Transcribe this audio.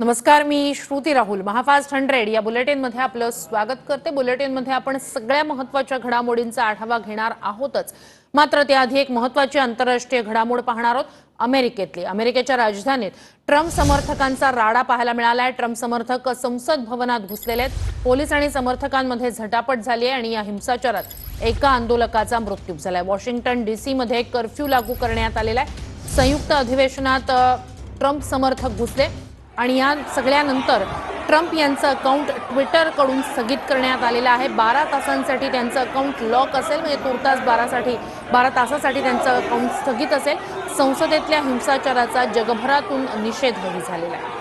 नमस्कार मी श्रुती राहुल. महाफास्ट हंड्रेड या बुलेटिनमध्ये आपलं स्वागत करते. बुलेटिनमध्ये आपण सगळ्या महत्त्वाच्या घडामोडींचा आढावा घेणार आहोतच. मात्र त्याआधी एक महत्वाची आंतरराष्ट्रीय घडामोड पाहणार आहोत अमेरिकेतली. अमेरिकेच्या राजधानीत ट्रम्प समर्थकांचा राडा पाहायला मिळाला आहे ट्रम्प समर्थक संसद भवनात घुसलेले आहेत. पोलीस आणि समर्थकांमध्ये झटापट झाली आहे आणि या हिंसाचारात एका आंदोलकाचा मृत्यू झालाय. वॉशिंग्टन डीसीमध्ये कर्फ्यू लागू करण्यात आलेला आहे. संयुक्त अधिवेशनात ट्रम्प समर्थक घुसले. आणि या सगळ्यानंतर ट्रम्प यांचं अकाउंट ट्विटरकडून स्थगित करण्यात आलेलं आहे. बारा तासांसाठी त्यांचं अकाउंट लॉक असेल म्हणजे तुर्तास बारासाठी बारा तासासाठी त्यांचं अकाउंट स्थगित असेल. संसदेतल्या हिंसाचाराचा जगभरातून निषेधही झालेला आहे.